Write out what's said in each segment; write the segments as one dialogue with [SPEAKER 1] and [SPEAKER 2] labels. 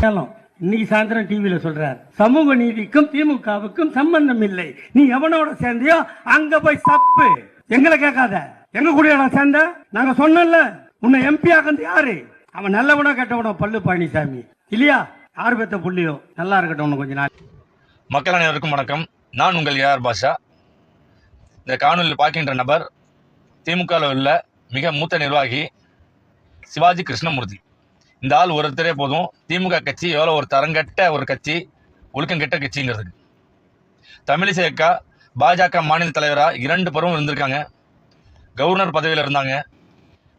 [SPEAKER 1] சேலம் இன்னைக்கு சாயந்தரம் டிவியில சொல்றார் சமூக நீதிக்கும் திமுகவுக்கும் சம்பந்தம் இல்லை. நீ எவனோட சேர்ந்தியோ அங்க போய் சப்பு. எங்களை கேட்காத. எங்க கூட சேர்ந்த? நாங்க சொன்னல உன்னை எம்பி ஆகிறது யாரு? அவன் நல்லவனோ கெட்டவனோ பல்லு பழனிசாமி. இல்லையா? யார் பெத்த புள்ளியோ? நல்லா இருக்கட்டும் கொஞ்ச நாள்.
[SPEAKER 2] மக்கள் அனைவருக்கும் வணக்கம். நான் உங்கள் ஏஆர் பாஷா. இந்த காணொலியில் பார்க்கின்ற நபர் திமுகவில் உள்ள மிக மூத்த நிர்வாகி சிவாஜி கிருஷ்ணமூர்த்தி. இந்த ஆள் ஒருத்தரே போதும். திமுக கட்சி எவ்வளோ ஒரு தரங்கட்ட ஒரு கட்சி ஒழுக்கங்கெட்ட கட்சிங்கிறதுக்கு. தமிழிசை அக்கா பாஜக மாநில தலைவராக இரண்டு பருவம் இருந்திருக்காங்க. கவர்னர் பதவியில் இருந்தாங்க.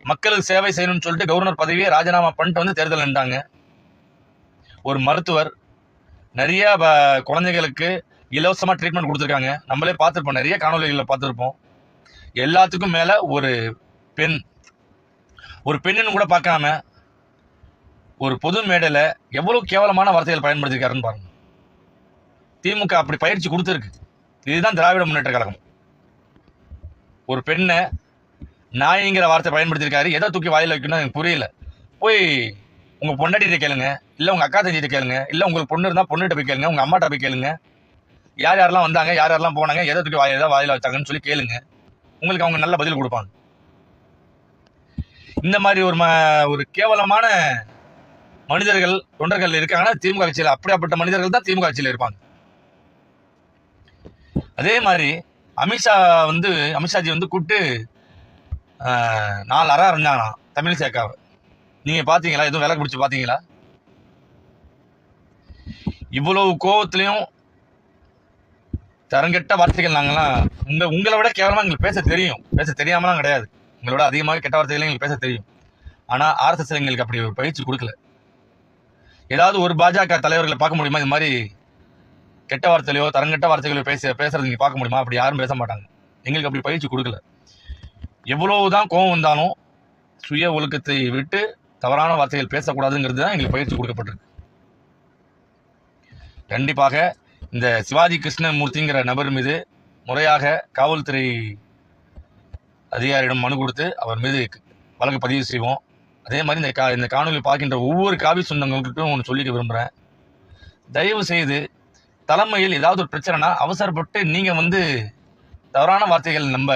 [SPEAKER 2] மக்களுக்கு சேவை செய்யணும்னு சொல்லிட்டு கவர்னர் பதவியை ராஜினாமா பண்ணிட்டு வந்து தேர்தல் நின்றாங்க. ஒரு மருத்துவர் நிறைய ப- குழந்தைகளுக்கு இலவசமாக ட்ரீட்மெண்ட் கொடுத்துருக்காங்க. நம்மளே பார்த்துருப்போம் நிறைய காணொலிகளில் பார்த்துருப்போம். எல்லாத்துக்கும் மேலே ஒரு பெண். ஒரு பெண்ணுன்னு கூட பார்க்காம ஒரு பொது மேடையில் எவ்வளோ கேவலமான வார்த்தைகள் பயன்படுத்திருக்காருன்னு பாருங்க. திமுக அப்படி பயிற்சி கொடுத்துருக்கு. இதுதான் திராவிட முன்னேற்ற கழகம். ஒரு பெண்ணை நாய்ங்கிற வார்த்தை பயன்படுத்தியிருக்காரு. எதை தூக்கி வாயில் வைக்கணும் எனக்கு புரியல. போய் உங்கள் பொண்டாட்டிகிட்ட கேளுங்க. இல்லை உங்கள் அக்கா தஞ்சிட்ட கேளுங்க. இல்லை உங்களுக்கு பொண்ணு இருந்தால் பொண்ணுகிட்ட போய் கேளுங்க. உங்கள் அம்மாட்ட போய் கேளுங்க. யார் யாரெல்லாம் வந்தாங்க யார் யாரெல்லாம் போனாங்க எதை தூக்கி வாயில் எதாவது வாயில் வச்சாங்கன்னு சொல்லி கேளுங்க. உங்களுக்கு அவங்க நல்ல பதில் கொடுப்பாங்க. இந்த மாதிரி ஒரு ம ஒரு கேவலமான மனிதர்கள் தொண்டர்கள் இருக்காங்கன்னா திமுக கட்சியில் அப்படியாப்பட்ட மனிதர்கள் தான் திமுக கட்சியில் இருப்பாங்க. அதே மாதிரி அமித்ஷா வந்து அமித்ஷாஜி வந்து கூப்பிட்டு நாலு அறா இருந்தாங்கண்ணா தமிழ் அக்காவை. நீங்கள் பார்த்தீங்களா எதுவும் விலை பிடிச்சி பார்த்தீங்களா இவ்வளவு கோபத்துலேயும் தரங்கெட்ட வார்த்தைகள் நாங்கள்லாம் உங்கள் உங்களை விட கேவலமாக எங்களுக்கு பேச தெரியும். பேச தெரியாமலாம் கிடையாது. உங்களோட அதிகமாக கெட்ட வார்த்தைகளையும் எங்களுக்கு பேச தெரியும். ஆனால் ஆர்எஸ்எஸ் எங்களுக்கு அப்படி ஒரு பயிற்சி கொடுக்கல. ஏதாவது ஒரு பாஜக தலைவர்களை பார்க்க முடியுமா? இது மாதிரி கெட்ட வார்த்தையிலையோ தரங்கெட்ட வார்த்தைகளோ பேச பேசுறது நீங்க பார்க்க முடியுமா? அப்படி யாரும் பேச மாட்டாங்க. எங்களுக்கு அப்படி பயிற்சி கொடுக்கல. எவ்வளவுதான் கோபம் வந்தாலும் சுய ஒழுக்கத்தை விட்டு தவறான வார்த்தைகள் பேசக்கூடாதுங்கிறது தான் எங்களுக்கு பயிற்சி கொடுக்கப்பட்டிருக்கு. கண்டிப்பாக இந்த சிவாஜி கிருஷ்ணமூர்த்திங்கிற நபர் மீது முறையாக காவல்துறை அதிகாரியிடம் மனு கொடுத்து அவர் மீது வழக்கு பதிவு செய்வோம். அதே மாதிரி இந்த கா இந்த காணொலி பார்க்கின்ற ஒவ்வொரு காவி சொந்தங்களுக்கும் ஒன்று சொல்லிக்க விரும்புகிறேன் தயவு செய்து தலைமையில் ஏதாவது ஒரு பிரச்சனைனா அவசரப்பட்டு நீங்கள் வந்து தவறான வார்த்தைகள் நம்ம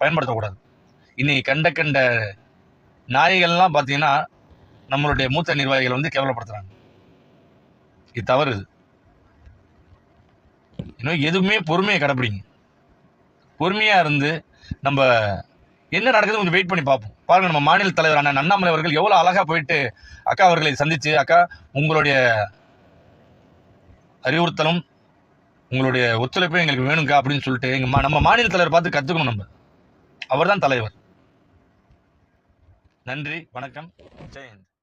[SPEAKER 2] பயன்படுத்தக்கூடாது. இன்னைக்கு கண்ட கண்ட நாயகள்லாம் பார்த்தீங்கன்னா நம்மளுடைய மூத்த நிர்வாகிகள் வந்து கேவலப்படுத்துகிறாங்க இது தவறு இன்னும் எதுவுமே பொறுமையை கடைப்பிடிங்க. பொறுமையாக இருந்து நம்ம என்ன நடக்குதுன்னு கொஞ்சம் வெயிட் பண்ணி பார்ப்போம். பாருங்க நம்ம மாநில தலைவர் அண்ணன் அண்ணாமலை அவர்கள் எவ்வளோ அழகாக போயிட்டு அக்கா அவர்களை சந்திச்சு அக்கா உங்களுடைய அறிவுறுத்தலும் உங்களுடைய ஒத்துழைப்பும் எங்களுக்கு வேணுங்கா அப்படின்னு சொல்லிட்டு எங்க மா- நம்ம மாநில தலைவர் பார்த்து கற்றுக்கணும் நம்ம. அவர்தான் தலைவர். நன்றி வணக்கம். ஜெயந்த்